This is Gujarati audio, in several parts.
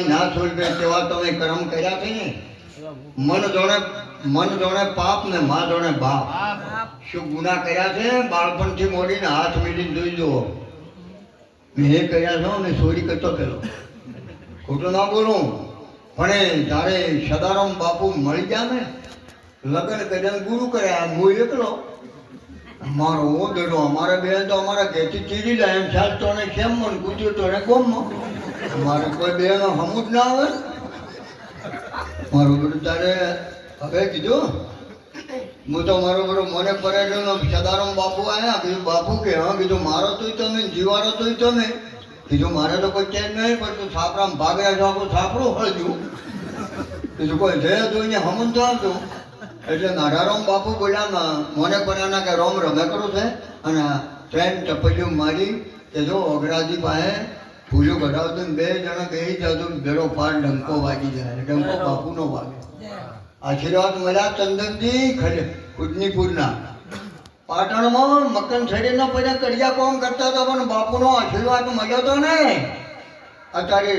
ના છોડે તેવા તમે કર્મ કર્યા છે ને. મન જોડે મન જોડે પાપ ને મા જોડે બાપ. શું ગુના કર્યા છે? બાળપણથી મોડીને હાથ મીડીને જોઈ જુઓ. મેં એ કર્યા છો ને ચોરી કરતો પેલો ખોટું ના બોલું. પણ જ્યારે સદારામ બાપુ મળી ગયા ને, લગ્ન કર્યા ગુરુ કર્યા, હું એકલો. મારો દડો અમારે બે તો અમારા ઘેરથી ચીરી જાય એમ. સાચતો ને કેમ મને તો ને ગોમમાં મારે કોઈ બે નો સમૂહ ના આવે? મારું બધું તારે હવે કીધું? હું તો મારો બધો મને પરેડ્યો સદારામ બાપુ આવ્યા કીધું બાપુ કે, હા કીધું મારો તોય તમે જીવારો તોય તમે. કીધું મારે તો કોઈ ચેન નહીં, પણ તું ભાગ્યા ભાગરા આખું છાપરું હળજ્યું કીધું કોઈ જય જોઈને હમું તો આવતું એટલે નારાયણ બાપુ બોલ્યા મને પડ્યાના કે રોમ રમે કરું છે? અને ટ્રેન ટપલ્યું મારી, કે જો અગ્રાજી પાસે પૂજો કઢાવતું ને બે જણા કહી જતો બેડો પાર ડંકો વાગી જાય ડંકો બાપુનો વાગે. આશીર્વાદ મળ્યા ચંદનજી ખરે કુદનીપુરના પાટણમાં મકન છેડીના પછી કડિયા કોમ કરતા હતા પણ બાપુનો આશીર્વાદ મળ્યો હતો ને અત્યારે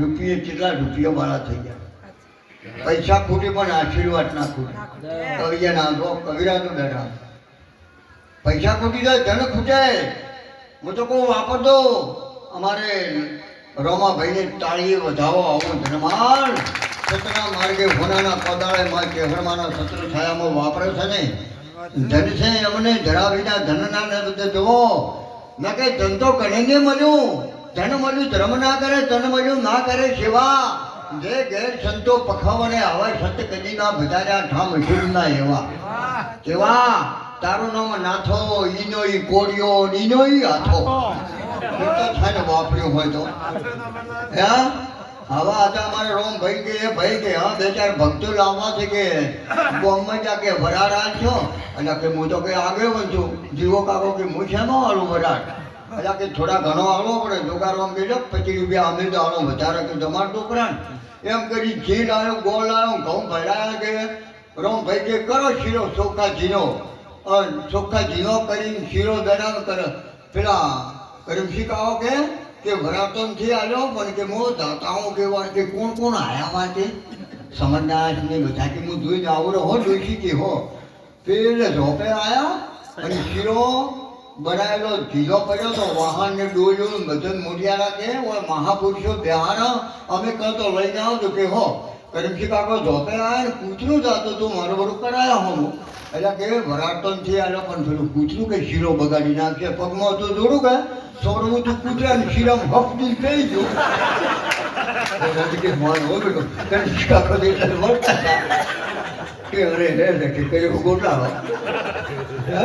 રૂપિયે કેટલા રૂપિયા વાળા થઈ ગયા. પૈસા ખૂટી પણ આશીર્વાદ ના ખૂટે. કવિયા ના તો કવિરા તો બેઠા. પૈસા ખૂટી જાય ધન ખૂટે. હું તો કહું વાપરતો અમારે રમાભાઈને તાળીએ વધાવો આવો ધનમાન સતના માર્ગે હોનાના પદાળે માં કેહરમાના સત્ર છાયામાં વાપરે છે ને ધન છે અમને જરા વિના ધનના ને બધે જોવો મેં કે ધંધો તો કણીને મળ્યું. ધન મળ્યું, ધર્મ ના કરે, ધન મળ્યું, ના કરે સેવા. જે ગેર સંતો પખાવને આવા સંત કદી ના ભજાર્યા ઠામ ના એવા. કેવા? તારું નામ નાથો, ઈનો ઈ કોડિયો, ઈનો ઈ હાથો. થાય વાપર્યું હોય તો. હે? આવા હતા અમારે રોમ ભાઈ કે ભાઈ કે, હા, બે ચાર ભક્તો લાવવા છે કે બોમ્બમાં જા કે વરાળ છો અને કે હું તો કે આગળ છું જીવો કાકો કે હું શેમાં આલું વરાળ? એટલે કે થોડા ઘણો આવવો પડે. જોગારો આમ કીધો પચીસ રૂપિયા અમે તો આલો, વધારે કે તમારે છોકરા એમ કરી ઘી લાવ્યો ગોળ લાવ્યો ઘઉં ભરાયા કે, રોમ ભાઈ કે કરો શીરો, ચોખ્ખા ઝીનો ચોખ્ખા ઝીનો કરી શીરો દરાવ કરે. પેલા કરીમસી કહો કે? કે વરાતો થી આવ્યો, પણ કે મો દાતાઓ કેવા કે કોણ કોણ આયા માટે? સમજદાર ને બધા કે હું જોઈને આવડો હો જોઈશી કે હો? પેલે ઝોપે આયા અને શીરો બનાવેલો ઢીલો પડ્યો તો વાહન ને ડોલ્યું, બધું મોઢિયારા કે ઓય મહાપુરુષો બિહાર અમે કહો તો જાઓ તો કે હો. કરમશી કાકો? ઝોપે આયા ને કૂતરું જાતું તું મારું બધું કરાયા હું એટલે કે વરાટનથી આવ્યો, પણ થોડું કૂતરું કે શીરો બગાડી નાખે, પગમાં તો જોડું કે? સોરવું તો કૂતરા ને શીરામ હફદી કહી ગયું એટલે કે માન હો બેટો કરીમસી કાકો તો એટલે વળતા હતા. કે અરે રે રે કે કર્યો ગોટાળો હે?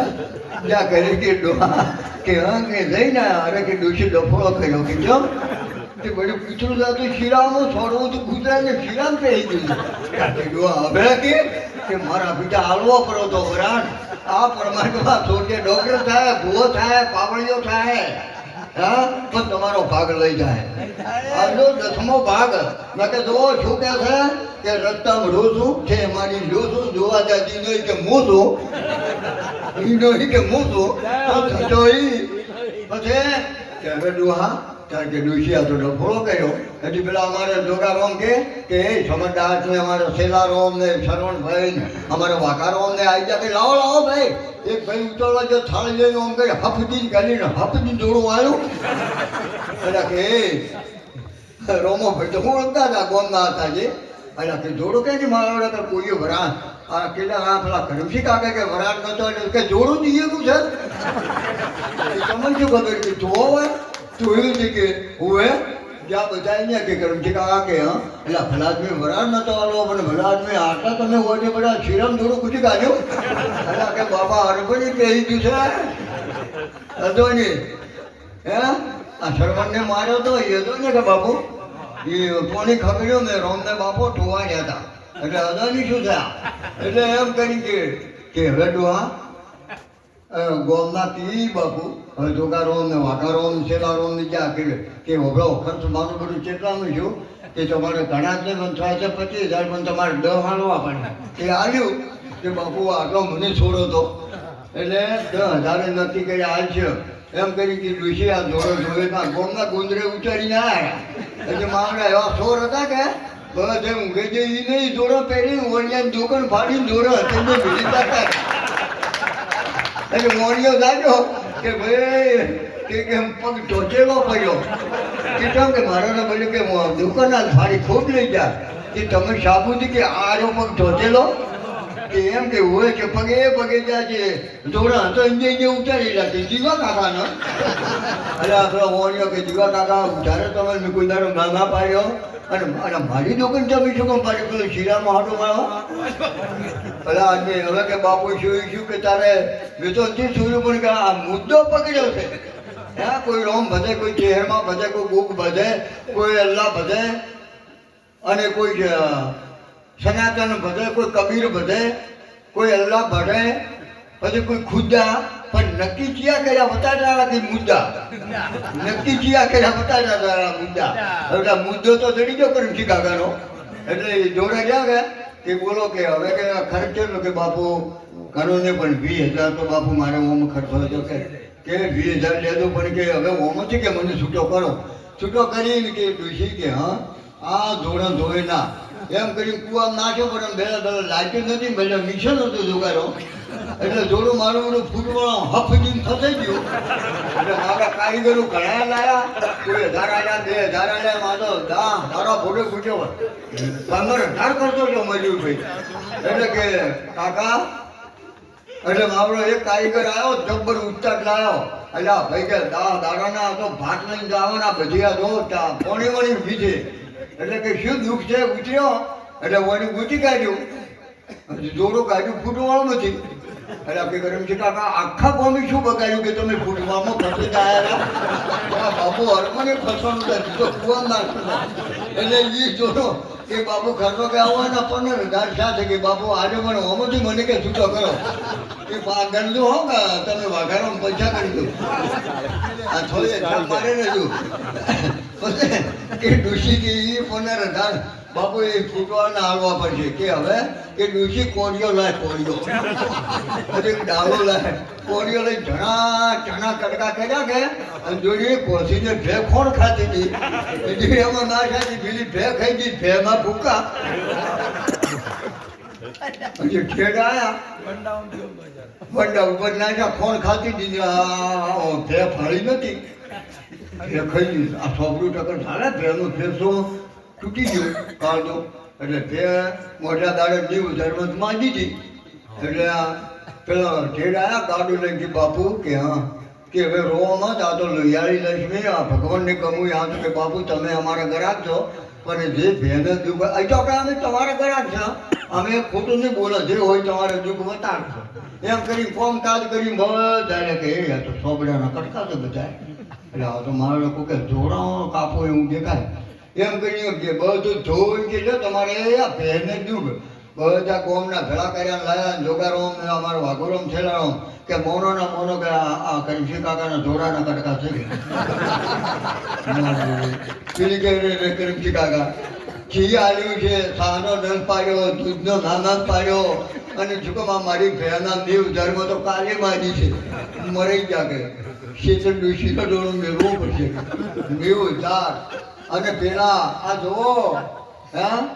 જ્યાં કરે કે ડોહા કે હા કે જઈને અરે કે ડોશી ડફોળો કર્યો કે જો તે બધું પીછળું જાતું શીરામાં છોડવું તો કૂતરાને શીરામ કહી દીધું કે ડોહા હવે કે કે મારા પિતા હાલવો પડો તો વરાણ આ પરમાત્મા છોડે ડોક્ટર થાય ભૂવો થાય પાવળીઓ થાય હા? પણ તમારો ભાગ લઈ જાય. આજનો દસમો ભાગ મેં કે જો શું કે છે? કે રસ્તામાં રોજું છે મારી જોશું જોવા જાતી નહીં કે હું છું ઈ નહીં કે હું છું તો થતો પછી? કે હવે ડોહા? કારણ કે ડોશી હતો તો ડફોળો કર્યો. એટલે પેલા અમારે જોગારોમ કે કે, એ સમજદાર ને અમારે શેલારોમ ને શરવણભાઈ ને અમારે વાકારોમ ને આવી કે લાવો લાવો ભાઈ. એક ભાઈ ઉતરવા જો થાળ લઈને આમ કરી હફદી કરીને હફદી જોડું આવ્યું એટલે કે રોમો ભાઈ તો હું ઓળખતા હતા, ગોમના હતા જે. એટલે કે, જોડું કે નહીં મારા વડે? કોઈ વરાણ આ કેટલા આ પેલા કરમસી કાકા કે વરાણ નતો એટલે કે જોડું દીધું છે તમને ખબર કે, જોવો હોય જોયું છે કે મેં મેં ને, હે? આ શરવણને માર્યો તો, એ હતો ને કે બાપુ? એ કોની ખબર્યો ને રોમને બાપો ઠોવા ગયા હતા. એટલે અદાની શું થયા? એટલે એમ કરી કે હવે ડોહા ગોમના તી બાપુ? હવે જોગારોમ ને વાઘારોમ શેલારોમ ને જ્યાં કે કે હોભળો ખર્ચ મારું બધું કેટલાનું છું કે તમારે ઘણા જ પણ છે, પચીસ હજાર, પણ તમારે દહ હાલવા પડે. એ આવ્યું કે બાપુ, આટલો મને છોડો તો. એટલે દસ હજારે નક્કી કરી આવશે એમ કરી કે ડુસી આ જોડો જોડે ના ગોમના ગુંદરે ઉતારીને આવ્યા એટલે મામલા એવા સોર હતા કે, બસ એમ ઊંઘે જે નહીં જોડો પહેરી ઓળિયાની દુકાન ફાડીને જોડો હતા એટલે મોરિયો જાગ્યો કે ભાઈ, કે કેમ પગ ટોચેલો પડ્યો? કે કેમ કે મારાને બોલ્યું કે હું દુકાન આ ફાડી ખૂબ લઈ જા. કે તમે સાબુથી કે આરો પગ ટોચેલો? એમ કે હોય કે પગે પગે ત્યાં છે. જોડા તો એમ ઇંજે ઉતારી રાખે. જીવા કાકાનો? અરે આપણો મોરિયો કે જીવા કાકા, ઉધારે તમે કોઈ દાડો ના પાડ્યો. અને અને મારી દુકાન તમે શું કામ પાડી પેલો શીરામાં હાટો મારો. અલા આજે હવે કે બાપુ શું શું કે તારે મેં તો હજી જોયું પણ કે આ મુદ્દો પકડ્યો છે. હા, કોઈ રોમ ભજે કોઈ ચહેરમાં ભજે કોઈ બુક ભજે કોઈ અલ્લાહ ભજે અને કોઈ સનાતન ભજે, કોઈ કબીર ભજે, કોઈ અલ્લાહ ભજે, પછી કોઈ ખુદા, પણ નક્કી ચિયા કર્યા? બતાડા કે મુદ્દા. નક્કી ચિયા કર્યા? તારા મુદ્દા. હવે મુદ્દો તો ચડી ગયો કરી કાકાનો. એટલે જોડે ગયા કે કે બોલો કે હવે કે આ ખર્ચ કેટલો કે બાપુ કરો ને પણ વીસ હજાર તો બાપુ મારે ઓમ ખર્ચો હતો કે કે વીસ હજાર લેજો પણ કે હવે ઓમ છે કે મને છૂટો કરો? છૂટો કરીને કે ડોશી કે, હા, આ ધોરણ ધોઈ ના એમ કરી કુવા નાખ્યો પણ બે દળ લાગ્યું નથી. ભલે મિશન હતું જુગારો એટલે જોડું મારું ઓલું ફૂટવાળો હફજીને ફસાઈ ગયું. એટલે મારા કારીગરો ઘણા લાયા. કોઈ હજાર આલ્યા બે હજાર મારો દા તારો ફોટો પૂછ્યો પંદર હજાર કરતો છો મજૂરભાઈ એટલે કે, કાકા, એટલે મારો એક કારીગર આવ્યો, જબ્બર ઉત્તર લાવ્યો એટલે ભાઈ કે દા દાડાના તો ભાત લઈને જવાના ભજીયા જો પોણી વણી બીજે એટલે કે શું દુઃખ છે? ઉતર્યો. એટલે વળી ગુચી કાઢ્યું. જોડું કાઢ્યું ફૂટવાનું નથી. એટલે આપણે કર્યું છે કાકા આખા કોમી શું બગાડ્યું કે તમે ફૂટવામાં ફસી ગયા? હતા બાપુ હરમને ફસવાનું નથી તો કુવા નાખતો એટલે એ જોડો કે બાપુ ઘરનો કે આવવાના પણ ગાર સાથે કે બાપુ આજે મને હોમથી મને કે છૂટો કરો કે ગણજો હો કે તમે વાઘારો પૈસા કરી દો. આ થોડી મારે ને જો પછી કે ડોશી કે એ પંદર હજાર બાપુ એ ફૂટવાના હાલવા પડશે કે હવે? કે ડોશી કોળિયો લાય, કોળિયો. પછી ડાળો લાય. કોળિયો લઈ ઘણા ચણા કડકા કર્યા કે? અને જોડી કોસીને ભે ખોણ ખાતી હતી. એટલે એમાં ના ખાતી પેલી ભે ખાઈ ગઈ, ભેમાં ભૂકા. પછી ઠેડ આયા. બંડા ઉપર નાખ્યા ખોણ ખાતી ભે ફાળી નથી ભે ખાઈ ગઈ આ સોબરું ટકર સારા ભેનું ફેરસો તૂટી ગયું કાળજો એટલે તે મોઢા દાડે જીવ ધર્મત માંગી હતી એટલે પેલો ઠેડ આવ્યા ગાડું લઈ કે બાપુ કે હા, કે હવે રોવામાં જ આ તો લોહિયાળી લક્ષ્મી આ ભગવાનને કમું આ કે બાપુ, તમે અમારા ગ્રાહક છો, પણ જે ભેને દુઃખ અહીં તો અમે તમારા ગ્રાહક છો. અમે ખોટું નહીં બોલો, જે હોય તમારે દુઃખ બતાડશો એમ કરી ફોન કાજ કરી બધા કે એ તો સોબડાના કટકા તો બધા એટલે આ તો મારા લોકો કે ધોરણ કાપો એવું દેખાય. એમ કરી કે બધું ધોઈ કે જો તમારે આ પહેરને જ બધા ગોમના ભેળા કર્યા લાયા જોગારોમ ને અમારો વાઘોરોમ છેલારોમ કે મોનો ના મોનો કે આ કરીશી કાકાના ધોરાના કટકા છે પેલી કે રે કાકા, ઘી આલ્યું છે, સાનો નલ પાડ્યો, દૂધનો નાના પાડ્યો અને ચૂકમાં મારી ભેના દેવ ધર્મ તો કાલે મારી છે. મરાઈ ગયા કે શીતળ ડુસી તો મેળવો પડશે. મેવું ચાર અને પેલા, આ જો હા?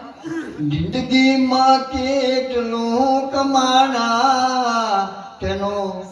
જિંદગીમાં કેટલું કમાણા, તેનો